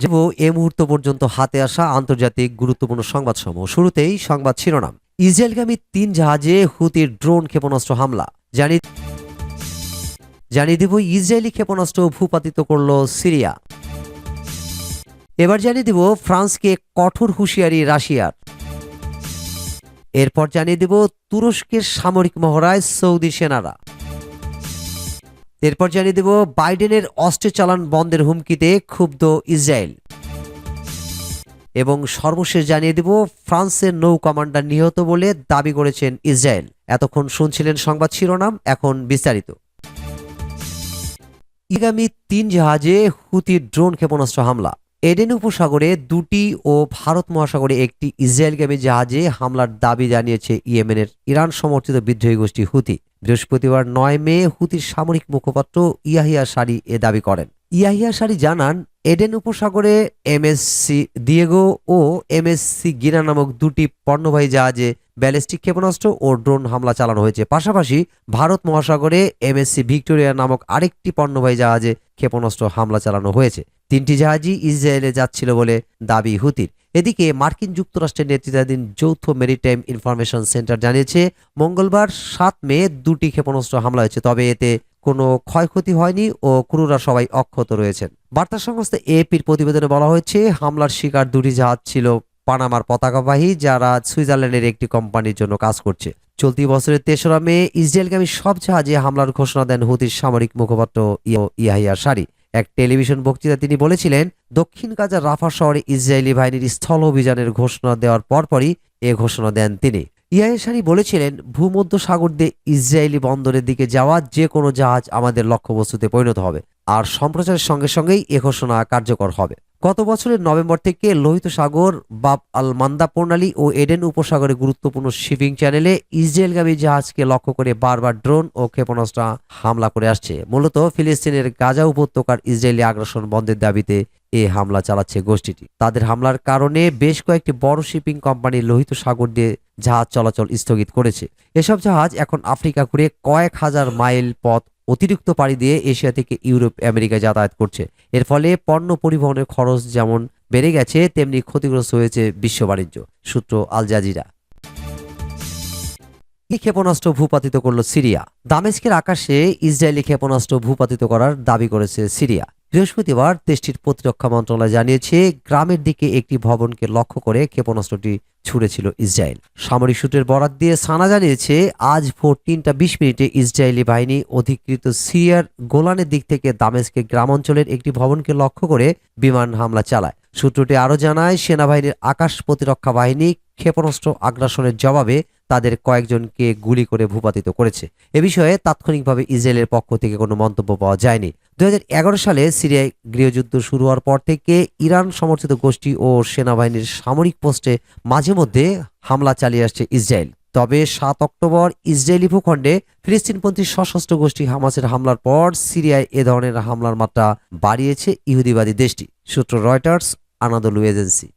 যাব এ মুহূর্ত পর্যন্ত হাতে আসা আন্তর্জাতিক গুরুত্বপূর্ণ সংবাদসমূহ। শুরুতেই সংবাদ শিরোনাম। ইসরায়েলগামী তিন জাহাজে হুতির ড্রোন ক্ষেপণাস্ত্র হামলা। জানি জানিয়ে দেব, ইসরায়েলি ক্ষেপণাস্ত্র ভূপাতিত করল সিরিয়া। এবার জানিয়ে দেব, ফ্রান্সকে কঠোর হুঁশিয়ারি রাশিয়ার। এরপর জানিয়ে দেব, তুরস্কের সামরিক মহড়ায় সৌদি সেনারা। এরপর জানিয়ে দেব, বাইডেনের অস্ত্র চালান বন্ধের হুমকিতে ক্ষুব্ধ ইসরায়েল। এবং সর্বশেষ জানিয়ে দেব, ফ্রান্সের নৌ কমান্ডার নিহত বলে দাবি করেছেন ইসরায়েল। এতক্ষণ শুনছিলেন সংবাদ শিরোনাম, এখন বিস্তারিত। আগামী তিন জাহাজে হুতির ড্রোন ক্ষেপণাস্ত্র হামলা। এডেন উপসাগরে দুটি ও ভারত মহাসাগরে একটি ইসরায়েলগামী জাহাজে হামলার দাবি জানিয়েছে ইয়েমেনের ইরান সমর্থিত বিদ্রোহী গোষ্ঠী হুতি। বৃহস্পতিবার নয় মে হুতির সামরিক মুখপাত্র ইয়াহিয়া সারি এ দাবি করেন। ইয়াহিয়া সারি জানান, এডেন উপসাগরে এমএসসি দিয়েগো ও এমএসসি গিনা নামক দুটি পণ্যবাহী জাহাজে ব্যালিস্টিক ক্ষেপণাস্ত্র ও ড্রোন হামলা চালানো হয়েছে। পাশাপাশি ভারত মহাসাগরে এমএসসি ভিক্টোরিয়া নামক আরেকটি পণ্যবাহী জাহাজে ক্ষেপণাস্ত্র হামলা চালানো হয়েছে। তিনটি জাহাজই ইসরায়েলে যাচ্ছিল বলে দাবি হুতির। এদিকে মার্কিন যুক্তরাষ্ট্রের নেতৃত্বাধীন যৌথ মেরিটাইম ইনফরমেশন সেন্টার জানিয়েছে, মঙ্গলবার সাত মে দুটি ক্ষেপণাস্ত্র হামলা হয়েছে, তবে এতে কোনো ক্ষয়ক্ষতি হয়নি ও ক্রুরা সবাই অক্ষত রয়েছেন। বার্তা সংস্থা এপির প্রতিবেদনে বলা হয়েছে, হামলার শিকার দুটি জাহাজ ছিল পানামার পতাকাবাহী, যারা সুইজারল্যান্ডের একটি কোম্পানির জন্য কাজ করছে। চলতি বছরের তেসরা মে ইসরায়েলগামী সব জাহাজে হামলার ঘোষণা দেন হুতির সামরিক মুখপাত্র ইয়া- ইয়াহিয়া সারি। এক টেলিভিশন বক্তৃতা তিনি বলেছিলেন, দক্ষিণ গাজার রাফা শহরে ইসরায়েলি বাহিনীর স্থল অভিযানের ঘোষণা দেওয়ার পরপরই এ ঘোষণা দেন তিনি। ইয়াহেসারি বলেছিলেন, ভূমধ্য সাগর দিয়ে ইসরায়েলি বন্দরের দিকে যাওয়া যে কোনো জাহাজ আমাদের লক্ষ্যবস্তুতে পরিণত হবে, আর সম্প্রচারের সঙ্গে সঙ্গেই এ ঘোষণা কার্যকর হবে। গত বছরের নভেম্বর থেকে লোহিত সাগর, বাব আল মান্দা প্রণালী ও এডেন উপসাগরে গুরুত্বপূর্ণ শিপিং চ্যানেলে ইসরায়েলগামী জাহাজকে লক্ষ্য করে বারবার ড্রোন ও ক্ষেপণাস্ত্র হামলা করে আসছে। মূলত ফিলিস্তিনের গাজা উপত্যকার ইসরায়েলি আগ্রাসন বন্ধের দাবিতে এ হামলা চালাচ্ছে গোষ্ঠীটি। তাদের হামলার কারণে বেশ কয়েকটি বড় শিপিং কোম্পানি লোহিত সাগর দিয়ে জাহাজ চলাচল স্থগিত করেছে। এসব জাহাজ এখন আফ্রিকা ঘুরে কয়েক হাজার মাইল পথ অতিরিক্ত পাড়ি দিয়ে এশিয়া থেকে ইউরোপ, আমেরিকা যাতায়াত করছে। এর ফলে পণ্য পরিবহনের খরচ যেমন বেড়ে গেছে, তেমনি ক্ষতিগ্রস্ত হয়েছে বিশ্ব বাণিজ্য, সূত্র আল জাজিরা। ক্ষেপণাস্ত্র ভূপাতিত করল সিরিয়া। দামেস্কের আকাশে ইসরায়েলি ক্ষেপণাস্ত্র ভূপাতিত করার দাবি করেছে সিরিয়া। বৃহস্পতিবার দেশটির প্রতিরক্ষা মন্ত্রণালয় জানিয়েছে, গ্রামের দিকে একটি ভবনকে লক্ষ্য করে ক্ষেপণাস্ত্রটি ছুড়েছিল ইসরায়েল। সামরিক সূত্রের বরাত দিয়ে সানা জানিয়েছে, আজ ভোর তিনটা বিশ মিনিটে ইসরায়েলি বাহিনী অধিকৃত সিরিয়ার গোলানের দিক থেকে দামেস্কে গ্রামাঞ্চলের একটি ভবনকে লক্ষ্য করে বিমান হামলা চালায়। সূত্রটি আরও জানায়, সেনাবাহিনীর আকাশ প্রতিরক্ষা বাহিনী ক্ষেপণাস্ত্র আগ্রাসনের জবাবে তাদের কয়েকজনকে গুলি করে ভূপাতিত করেছে। এ বিষয়ে তাৎক্ষণিকভাবে ইসরায়েলের পক্ষ থেকে কোনো মন্তব্য পাওয়া যায়নি। দুই হাজার এগারো সালে সিরিয়ায় গৃহযুদ্ধ শুরু হওয়ার পর থেকে ইরান সমর্থিত গোষ্ঠী ও সেনাবাহিনীর সামরিক পোস্টে মাঝে মধ্যে হামলা চালিয়ে আসছে ইসরায়েল। তবে সাত অক্টোবর ইসরায়েলি ভূখণ্ডে ফিলিস্তিনপন্থী সশস্ত্র গোষ্ঠী হামাসের হামলার পর সিরিয়ায় এ ধরনের হামলার মাত্রা বাড়িয়েছে ইহুদিবাদী দেশটি, সূত্র রয়টার্স, আনাদলু এজেন্সি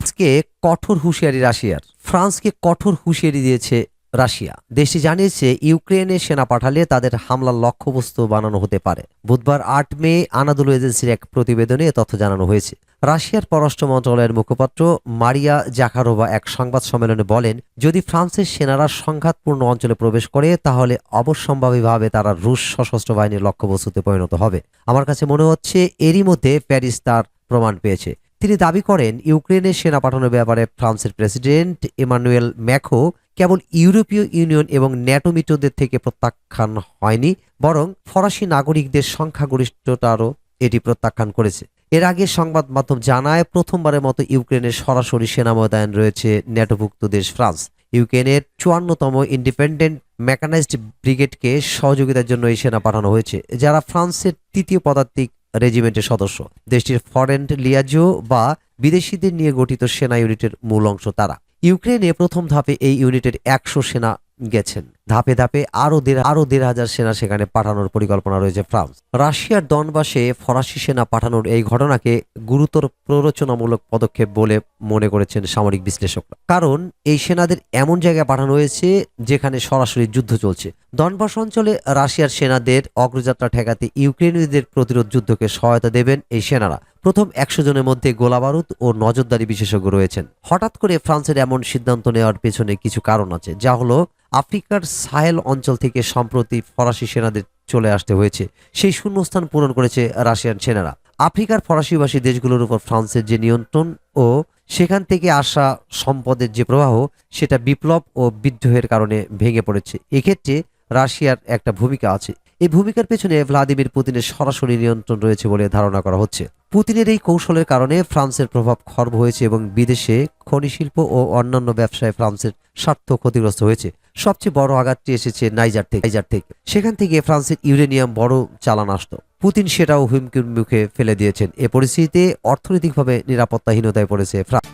আজকে কঠোর হুঁশিয়ারি রাশিয়ার। ফ্রান্সকে কঠোর হুঁশিয়ারি দিয়েছে রাশিয়া। দেশটি জানিয়েছে ইউক্রেনে সেনা পাঠালে তাদের হামলার লক্ষ্যবস্তু বানানো হতে পারে। বুধবার আট মে আনাদুল এজেন্সির এক প্রতিবেদনে তথ্য জানানো হয়েছে। রাশিয়ার পররাষ্ট্র মন্ত্রণালয়ের মুখপাত্র মারিয়া জাকারোভা এক সংবাদ সম্মেলনে বলেন, যদি ফ্রান্সের সেনারা সংঘাতপূর্ণ অঞ্চলে প্রবেশ করে, তাহলে অবশ্যম্ভাবীভাবে তারা রুশ সশস্ত্র বাহিনীর লক্ষ্যবস্তুতে পরিণত হবে। আমার কাছে মনে হচ্ছে, এরই মধ্যে প্যারিস তার প্রমাণ পেয়েছে। তিনি দাবি করেন, ইউক্রেনের সেনা পাঠানোর ব্যাপারে ফ্রান্সের প্রেসিডেন্ট ইমানুয়েল ম্যাখো কেবল ইউরোপীয় ইউনিয়ন এবং ন্যাটো মিত্রদের থেকে প্রত্যাখ্যান হয়নি, বরং ফরাসি নাগরিকদের সংখ্যাগরিষ্ঠতারও এটি প্রত্যাখ্যান করেছে। এর আগে সংবাদ মাধ্যম জানায়, প্রথমবারের মতো ইউক্রেনের সরাসরি সেনা মোতায়েন রয়েছে ন্যাটোভুক্ত দেশ ফ্রান্স। ইউক্রেনের চুয়ান্নতম ইন্ডিপেন্ডেন্ট মেকানাইজড ব্রিগেডকে সহযোগিতার জন্য এই সেনা পাঠানো হয়েছে, যারা ফ্রান্সের তৃতীয় পদাতিক রেজিমেন্টের সদস্য। দেশটির ফরেন লিয়াজো বা বিদেশিদের নিয়ে গঠিত সেনা ইউনিটের মূল অংশ তারা। ইউক্রেনে প্রথম ধাপে এই ইউনিটের একশো সেনা গেছেন। ধাপে ধাপে আরও দেড় আরও দেড় হাজার সেনা সেখানে পাঠানোর পরিকল্পনা রয়েছে ফ্রান্স। রাশিয়ার দনবাসে ফরাসি সেনা পাঠানোর এই ঘটনাকে গুরুতর প্ররোচনামূলক পদক্ষেপ বলে মনে করেছেন সামরিক বিশ্লেষকরা। কারণ এই সেনাদের এমন জায়গায় পাঠানো হয়েছে যেখানে সরাসরি যুদ্ধ চলছে। দনবাস অঞ্চলে রাশিয়ার সেনাদের অগ্রযাত্রা ঠেকাতে ইউক্রেনীয়দের প্রতিরোধ যুদ্ধকে সহায়তা দেবেন এই সেনারা। প্রথম একশো জনের মধ্যে গোলাবারুদ ও নজরদারি বিশেষজ্ঞ রয়েছেন। হঠাৎ করে ফ্রান্সের এমন সিদ্ধান্ত নেওয়ার পেছনে কিছু কারণ আছে, যা হলো আফ্রিকার সাহেল অঞ্চল থেকে সম্প্রতি ফরাসি সেনাদের চলে আসতে হয়েছে। সেই শূন্যস্থান পূরণ করেছে রাশিয়ান সেনারা। আফ্রিকার ফরাসিবাসী দেশগুলোর উপর ফ্রান্সের যে নিয়ন্ত্রণ ও সেখান থেকে আসা সম্পদের যে প্রবাহ, সেটা বিপ্লব ও বিদ্রোহের কারণে ভেঙে পড়েছে। এক্ষেত্রে রাশিয়ার একটা ভূমিকা আছে। এই ভূমিকার পেছনে ভ্লাদিমির পুতিনের সরাসরি নিয়ন্ত্রণ রয়েছে বলে ধারণা করা হচ্ছে। পুতিনের এই কৌশলের কারণে ফ্রান্সের প্রভাব খর্ব হয়েছে এবং বিদেশে খনি শিল্প ও অন্যান্য ব্যবসায় ফ্রান্সের স্বার্থ ক্ষতিগ্রস্ত হয়েছে। সবচেয়ে বড় আঘাতটি এসেছে নাইজার থেকে। নাইজার থেকে। সেখান থেকে ফ্রান্সের ইউরেনিয়াম বড় চালান আসতো। পুতিন সেটাও হুমকির মুখে ফেলে দিয়েছেন। এ পরিস্থিতিতে অর্থনৈতিকভাবে নিরাপত্তাহীনতায় পড়েছে ফ্রান্স।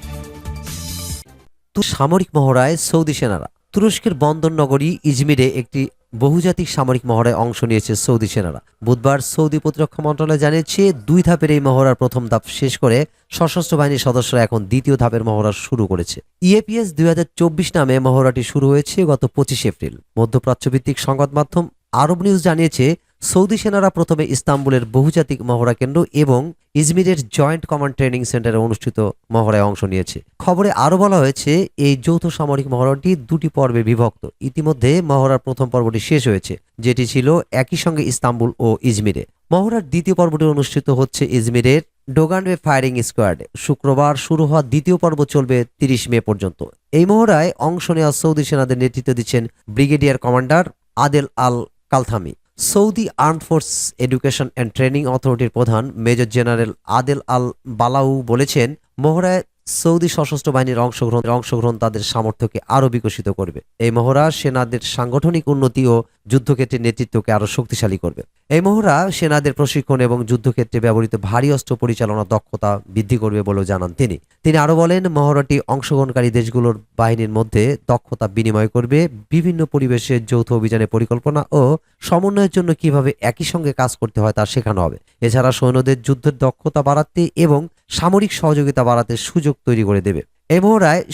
সামরিক মহড়ায় সৌদি সেনারা। তুরস্কের বন্দর নগরী ইজমিরে একটি বহুজাতিক সামরিক মহড়ায় অংশ নিয়েছে সৌদি সেনারা। বুধবার সৌদি প্রতিরক্ষা মন্ত্রণালয় জানিয়েছে, দুই ধাপের এই মহড়ার প্রথম ধাপ শেষ করে সশস্ত্র বাহিনীর সদস্যরা এখন দ্বিতীয় ধাপের মহড়া শুরু করেছে। ইএপিএস দুই হাজার চব্বিশ নামে মহড়াটি শুরু হয়েছে গত পঁচিশ এপ্রিল। মধ্যপ্রাচ্যভিত্তিক সংবাদ মাধ্যম আরব নিউজ জানিয়েছে, সৌদি সেনারা প্রথমে ইস্তাম্বুলের বহুজাতিক মহড়া কেন্দ্র এবং ইজমিরের জয়েন্ট কমান্ড ট্রেনিং সেন্টারে অনুষ্ঠিত মহড়ায় অংশ নিয়েছে। খবরে আরও বলা হয়েছে, এই যৌথ সামরিক মহড়াটি দুটি পর্বে বিভক্ত। ইতিমধ্যে মহড়ার প্রথম পর্বটি শেষ হয়েছে, যেটি ছিল একই সঙ্গে ইস্তাম্বুল ও ইজমিরে। মহড়ার দ্বিতীয় পর্বটি অনুষ্ঠিত হচ্ছে ইজমিরের ডোগানওয়ে ফায়ারিং স্কোয়াডে। শুক্রবার শুরু হওয়া দ্বিতীয় পর্ব চলবে তিরিশ মে পর্যন্ত। এই মহড়ায় অংশ নেওয়া সৌদি সেনাদের নেতৃত্ব দিচ্ছেন brigadier commander Adel al কালথামি। Saudi arm force education and training অথরিটির প্রধান মেজর জেনারেল আদেল আল বালাউ বলেছেন, মহড়ায় সৌদি সশস্ত্র বাহিনীর অংশগ্রহণ অংশগ্রহণ তাদের সামর্থ্যকে আরও বিকশিত করবে। এই মহড়া সেনাদের সাংগঠনিক উন্নতি ও যুদ্ধক্ষেত্রে নেতৃত্বকে আরও শক্তিশালী করবে। এই মহড়া সেনাদের প্রশিক্ষণ এবং যুদ্ধক্ষেত্রে ব্যবহৃত ভারী অস্ত্র পরিচালনা দক্ষতা বৃদ্ধি করবে বলেও জানান তিনি। তিনি আরও বলেন, মহড়াটি অংশগ্রহণকারী দেশগুলোর বাহিনীর মধ্যে দক্ষতা বিনিময় করবে, বিভিন্ন পরিবেশের যৌথ অভিযানের পরিকল্পনা ও সমন্বয়ের জন্য কীভাবে একই সঙ্গে কাজ করতে হয় তা শেখানো হবে। এছাড়া সৈন্যদের যুদ্ধের দক্ষতা বাড়াতে এবং সামরিক সহযোগিতা বাড়াতে সুযোগ তৈরি করে দেবে। এই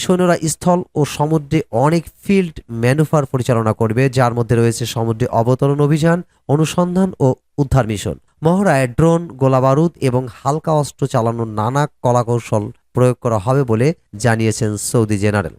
সৈন্যরা স্থল ও সমুদ্রে অনেক ফিল্ড ম্যানুফার পরিচালনা করবে, যার মধ্যে রয়েছে সমুদ্রে অবতরণ অভিযান, অনুসন্ধান ও উদ্ধার মিশন। মহড়ায় ড্রোন, গোলাবারুদ এবং হালকা অস্ত্র চালানোর নানা কলাকৌশল প্রয়োগ করা হবে বলে জানিয়েছেন সৌদি জেনারেল।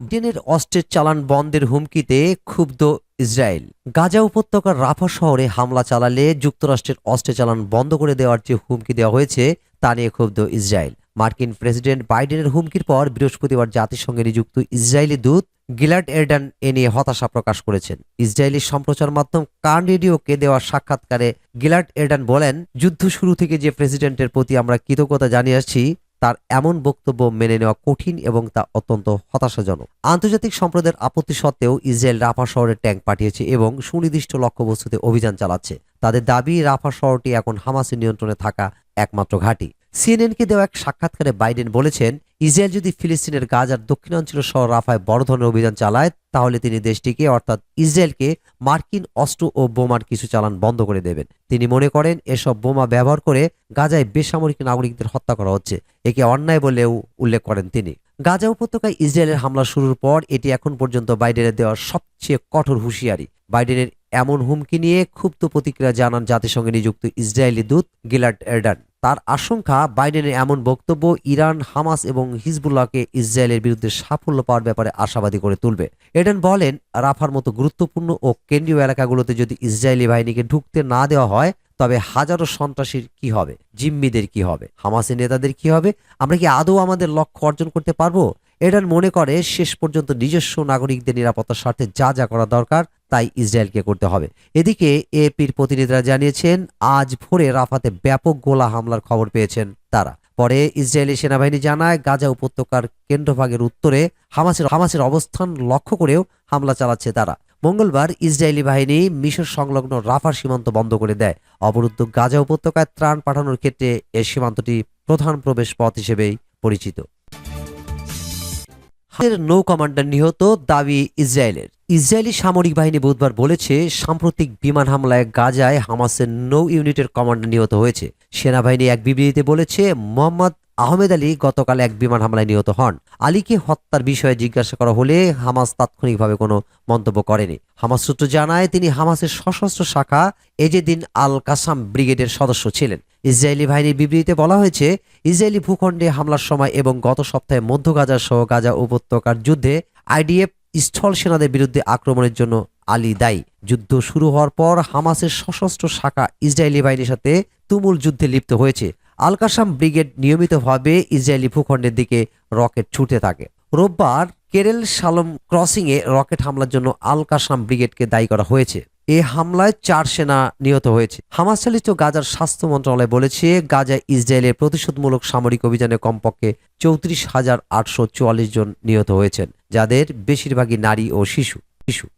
ব্রিটেনের অস্ত্রের চালান বন্ধের হুমকিতে ক্ষুব্ধ ইসরায়েল। গাজা উপত্যকার রাফা শহরে হামলা চালালে যুক্তরাষ্ট্রের অস্ত্রের চালান বন্ধ করে দেওয়ার যে হুমকি দেওয়া হয়েছে তা নিয়ে ক্ষুব্ধ ইসরায়েল। মার্কিন প্রেসিডেন্ট বাইডেনের হুমকির পর বৃহস্পতিবার জাতিসংঘে নিযুক্ত ইসরায়েলি দূত গিলার্ড এরডান এ নিয়ে হতাশা প্রকাশ করেছেন। ইসরায়েলি সম্প্রচার মাধ্যম কান রেডিওকে দেওয়া সাক্ষাৎকারে গিলার্ড এরডান বলেন, যুদ্ধ শুরু থেকে যে প্রেসিডেন্টের প্রতি আমরা কৃতজ্ঞতা জানিয়ে আসছি, তার এমন বক্তব্য মেনে নেওয়া কঠিন এবং তা অত্যন্ত হতাশাজনক। আন্তর্জাতিক সম্প্রদায়ের আপত্তি সত্ত্বেও ইসরায়েল রাফা শহরে ট্যাঙ্ক পাঠিয়েছে এবং সুনির্দিষ্ট লক্ষ্যবস্তুতে অভিযান চালাচ্ছে। তাদের দাবি, রাফা শহরটি এখন হামাসের নিয়ন্ত্রণে থাকা একমাত্র ঘাঁটি। সিএনএনকে দেওয়া এক সাক্ষাৎকারে বাইডেন বলেছেন, ইসরায়েল যদি ফিলিস্তিনের গাজার দক্ষিণাঞ্চল শহর রাফায় বড় ধরনের অভিযান চালায়, তাহলে তিনি দেশটিকে, অর্থাৎ ইসরায়েলকে, মার্কিন অস্ত্র ও বোমার কিছু চালান বন্ধ করে দেবেন। তিনি মনে করেন, এসব বোমা ব্যবহার করে গাজায় বেসামরিক নাগরিকদের হত্যা করা হচ্ছে। একে অন্যায় বলেও উল্লেখ করেন তিনি। গাজা উপত্যকায় ইসরায়েলের হামলা শুরুর পর এটি এখন পর্যন্ত বাইডেনের দেওয়া সবচেয়ে কঠোর হুঁশিয়ারি। বাইডেনের এমন হুমকি নিয়ে ক্ষুব্ধ প্রতিক্রিয়া জানান জাতিসংঘে নিযুক্ত ইসরায়েলি দূত গিলার্ড এরডান। তার আশঙ্কা, বাইডেনের এমন বক্তব্য ইরান, হামাস এবং হিজবুল্লাহকে ইসরায়েলের বিরুদ্ধে সাফল্য পাওয়ার ব্যাপারে আশাবাদী করে তুলবে। এডেন বলেন, রাফার মতো গুরুত্বপূর্ণ ও কেন্দ্রীয় এলাকাগুলোতে যদি ইসরায়েলি বাহিনীকে ঢুকতে না দেওয়া হয়, তবে হাজারো সন্ত্রাসীর কি হবে? জিম্মিদের কি হবে? হামাসের নেতাদের কি হবে? আমরা কি আদৌ আমাদের লক্ষ্য অর্জন করতে পারব? এডান মনে করে, শেষ পর্যন্ত নিজস্ব নাগরিকদের নিরাপত্তার স্বার্থে যা যা করা দরকার তাই ইসরায়েলকে করতে হবে। এদিকে এপির প্রতিনিধিরা জানিয়েছেন, আজ ভোরে রাফাতে ব্যাপক গোলা হামলার খবর পেয়েছেন তারা। পরে ইসরায়েলি সেনাবাহিনী জানায়, গাজা উপত্যকার কেন্দ্রভাগের উত্তরে হামাসের হামাসের অবস্থান লক্ষ্য করেও হামলা চালাচ্ছে তারা। মঙ্গলবার ইসরায়েলি বাহিনী মিশর সংলগ্ন রাফার সীমান্ত বন্ধ করে দেয়। অবরুদ্ধ গাজা উপত্যকায় ত্রাণ পাঠানোর ক্ষেত্রে এই সীমান্তটি প্রধান প্রবেশ পথ হিসেবেই পরিচিত। নৌ কমান্ডার নিহত দাবি ইসরায়েলের। ইসরায়েলি সামরিক বাহিনী বুধবার বলেছে, সাম্প্রতিক বিমান হামলায় গাজায় হামাসের নৌ ইউনিটের কমান্ডার নিহত হয়েছে। সেনাবাহিনী এক বিবৃতিতে বলেছে, মোহাম্মদ আহমেদ আলী গতকাল এক বিমান হামলায় নিহত হন। আলীকে হত্যার বিষয়ে জিজ্ঞাসা করা হলে হামাস তাৎক্ষণিকভাবে কোনো মন্তব্য করেনি। হামাস সূত্র জানায়, তিনি হামাসের সশস্ত্র শাখা এজেদিন আল কাসাম ব্রিগেডের সদস্য ছিলেন। ইসরায়েলি বাহিনীর বিবৃতিতে বলা হয়েছে, ইসরায়েলি ভূখণ্ডে হামলার সময় এবং গত সপ্তাহে মধ্য গাজা সহ গাজা উপত্যকার যুদ্ধে আইডিএফ স্থল সেনাদের বিরুদ্ধে আক্রমণের জন্য আলী দায়ী। যুদ্ধ শুরু হওয়ার পর হামাসের সশস্ত্র শাখা ইসরায়েলি বাহিনীর সাথে তুমুল যুদ্ধে লিপ্ত হয়েছে। আল কাসাম ব্রিগেড নিয়মিতভাবে ইসরায়েলি ভূখণ্ডের দিকে রকেট ছুটে থাকে। রোববার কেরেল সালম ক্রসিংয়ে রকেট হামলার জন্য আল কাসাম ব্রিগেডকে দায়ী করা হয়েছে। এ হামলায় চার সেনা নিহত হয়েছে। হামাস চালিত গাজার স্বাস্থ্য মন্ত্রণালয় বলেছে গাজায় ইসরায়েলের প্রতিশোধমূলক সামরিক অভিযানে কমপক্ষে চৌত্রিশ হাজার আটশো জন নিহত হয়েছেন, যাদের বেশিরভাগই নারী ও শিশু। শিশু।